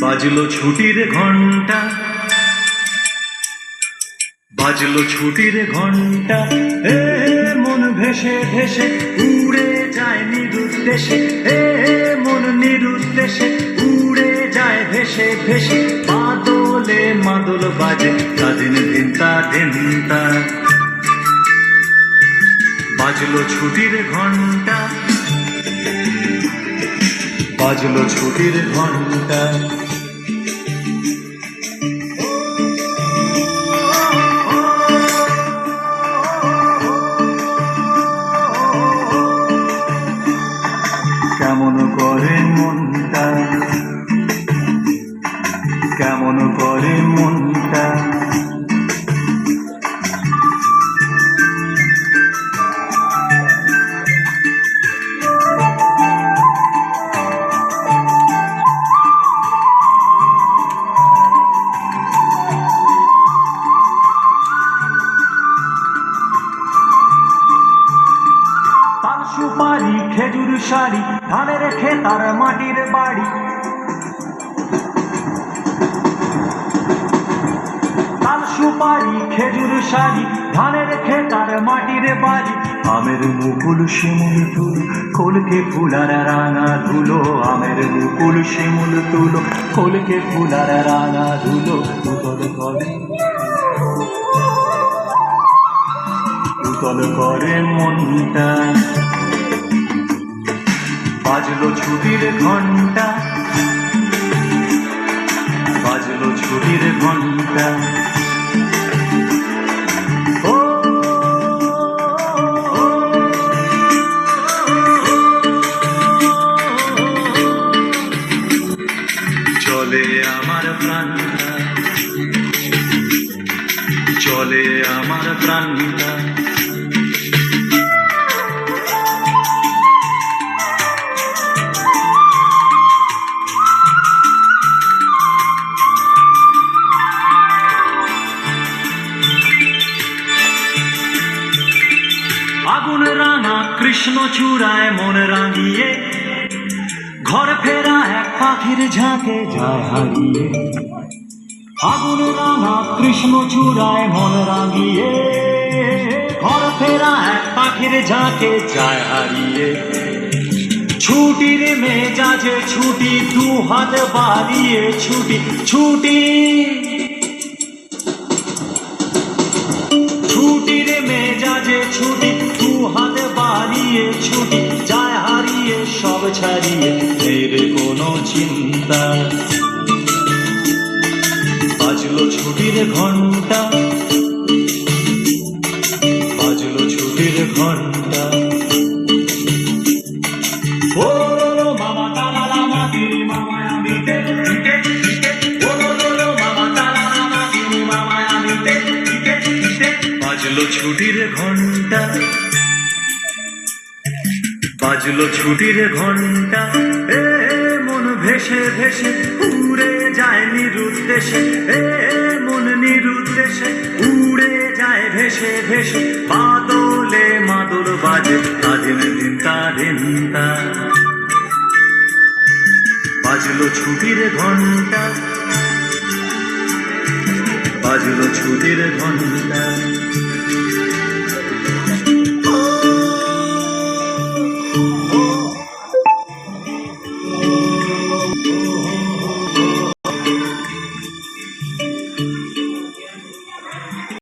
বাজলো ছুটির ঘণ্টা। বাজলো ছুটির ঘণ্টা। এ মন ভেসে ভেসে উড়ে যায় নিরুদ্দেশে। এ মন নিরুদ্দেশে উড়ে যায় ভেসে ভেসে। মাদলে মাদল বাজে তাদিন দিনতা দিনতা বাজলো ছুটির ঘণ্টা বাজলো ছুটির ঘণ্টা কেমন করে মনটা? সুপারি খেজুর শাড়ি ধানের খেতার মাটির বাড়ি। তার সুপারি, খেজুর শাড়ি ধানের খেতার মাটির বাড়ি। আমের মুকুল, শিমুল তুল কলকে ফুলার রাঙা ধুলো। আমের মুকুল, শিমুল তুলো কলকে ফুলার রাঙা ধুলো। উতল করে উতল করে মনটা। বাজলো ছুটির ঘণ্টা বাজলো ছুটির ঘণ্টা চলে আমার প্রাণটা। চলে আমার প্রাণটা। আগুন রাঙা, কৃষ্ণ চূড়ায় মন রাঙিয়ে। ঘর ফেরা এক পাখির ঝাঁকে যায় হারিয়ে। আগুন রাঙা, কৃষ্ণ চূড়ায় মন রাঙিয়ে। ঘর ফেরা এক পাখির ঝাঁকে যায় হারিয়ে। ছুটির মেজাজে ছুটি, দু হাত বাড়িয়ে ছুটি ছুটি। ছুটির মেজাজে ছুটি হাত বাড়িয়ে ছুটি, যায় হারিয়ে, সব ছাড়িয়ে এর কোনো চিন্তা। বাজলো ছুটির ঘণ্টা। বাজলো ছুটির ঘণ্টা। বাজলো ছুটির ঘণ্টা। বাজলো ছুটির ঘণ্টা। এ, মন ভেসে ভেসে উড়ে যায় নিরুদ্দেশে। এ, মন নিরুদ্দেশে উড়ে যায় ভেসে ভেসে। বাদলে মাদল বাজে আদিন দিন তা দিন তা বাজলো ছুটির ঘণ্টা। বাজলো ছুটির ঘণ্টা।